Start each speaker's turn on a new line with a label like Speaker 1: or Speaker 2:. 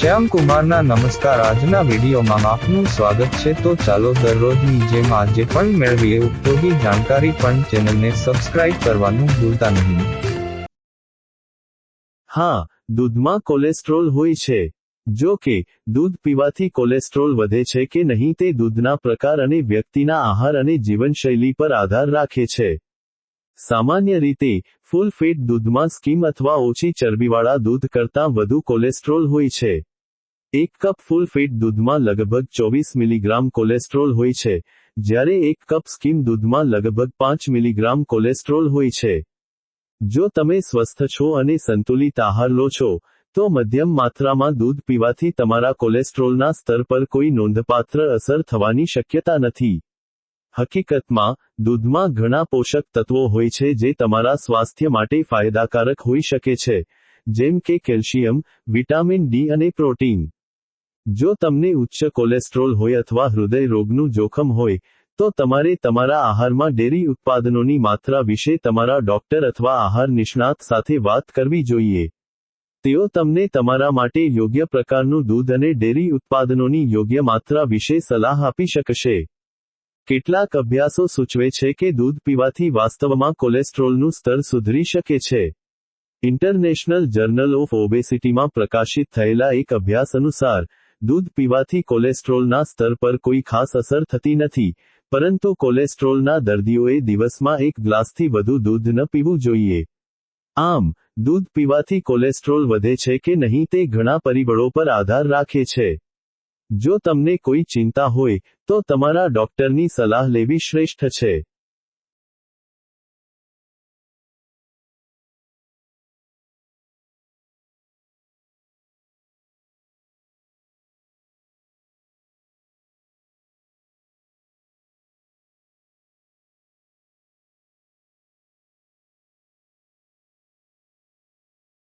Speaker 1: શ્યામ કુમારના નમસ્કાર. આજના વિડીયોમાં આપનું સ્વાગત છે. તો ચાલો દરરોજની જેમ આજે પણ મેળવીએ. ઉપયોગી જાણકારી પણ ચેનલને સબસ્ક્રાઇબ કરવાનું ભૂલતા નહીં.
Speaker 2: હા, દૂધમાં કોલેસ્ટ્રોલ હોય છે. જો કે, દૂધ પીવાથી કોલેસ્ટ્રોલ વધે છે કે નહીં તે દૂધના પ્રકાર અને વ્યક્તિના આહાર અને જીવનશૈલી પર આધાર રાખે છે. સામાન્ય રીતે, ફૂલ ફેટ દૂધમાં સ્કીમ અથવા ઓછી ચરબીવાળા દૂધ કરતાં વધુ કોલેસ્ટ્રોલ હોય છે. એક કપ ફૂલ ફેટ દૂધમાં લગભગ ચોવીસ મિલીગ્રામ કોલેસ્ટ્રોલ હોય છે, જ્યારે એક કપ સ્કીમ દૂધમાં લગભગ પાંચ મિલીગ્રામ કોલેસ્ટ્રોલ હોય છે. જો તમે સ્વસ્થ છો અને સંતુલિત આહાર લો છો, તો મધ્યમ માત્રામાં દૂધ પીવાથી તમારા કોલેસ્ટ્રોલના સ્તર પર કોઈ નોંધપાત્ર અસર થવાની શક્યતા નથી. હકીકતમાં, દૂધમાં ઘણા પોષક તત્વો હોય છે જે તમારા સ્વાસ્થ્ય માટે ફાયદાકારક હોઈ શકે છે, જેમ કે કેલ્શિયમ, વિટામિન ડી અને પ્રોટીન. જો તમને ઉચ્ચ કોલેસ્ટ્રોલ હોય અથવા હૃદય રોગનું જોખમ હોય, તો તમારે તમારા આહારમાં ડેરી ઉત્પાદનોની માત્રા વિશે તમારા ડોક્ટર અથવા આહાર નિષ્ણાત સાથે વાત કરવી જોઈએ. તેઓ તમને તમારા માટે યોગ્ય પ્રકારનું દૂધ અને ડેરી ઉત્પાદનોની યોગ્ય માત્રા વિશે સલાહ આપી શકશે. કેટલાક અભ્યાસો સૂચવે છે કે દૂધ પીવાથી વાસ્તવમાં કોલેસ્ટ્રોલનું સ્તર સુધરી શકે છે. ઇન્ટરનેશનલ જર્નલ ઓફ ઓબેસિટીમાં પ્રકાશિત થયેલા એક અભ્યાસ અનુસાર, દૂધ પીવાથી કોલેસ્ટ્રોલના સ્તર પર કોઈ ખાસ અસર થતી નથી, પરંતુ કોલેસ્ટ્રોલના દર્દીઓએ દિવસમાં એક ગ્લાસથી વધુ દૂધ ન પીવું જોઈએ. આમ, દૂધ પીવાથી કોલેસ્ટ્રોલ વધે છે કે નહીં તે ઘણા પરિબળો પર આધાર રાખે છે. જો તમને કોઈ ચિંતા હોય તો તમારા ડોક્ટરની સલાહ લેવી શ્રેષ્ઠ છે.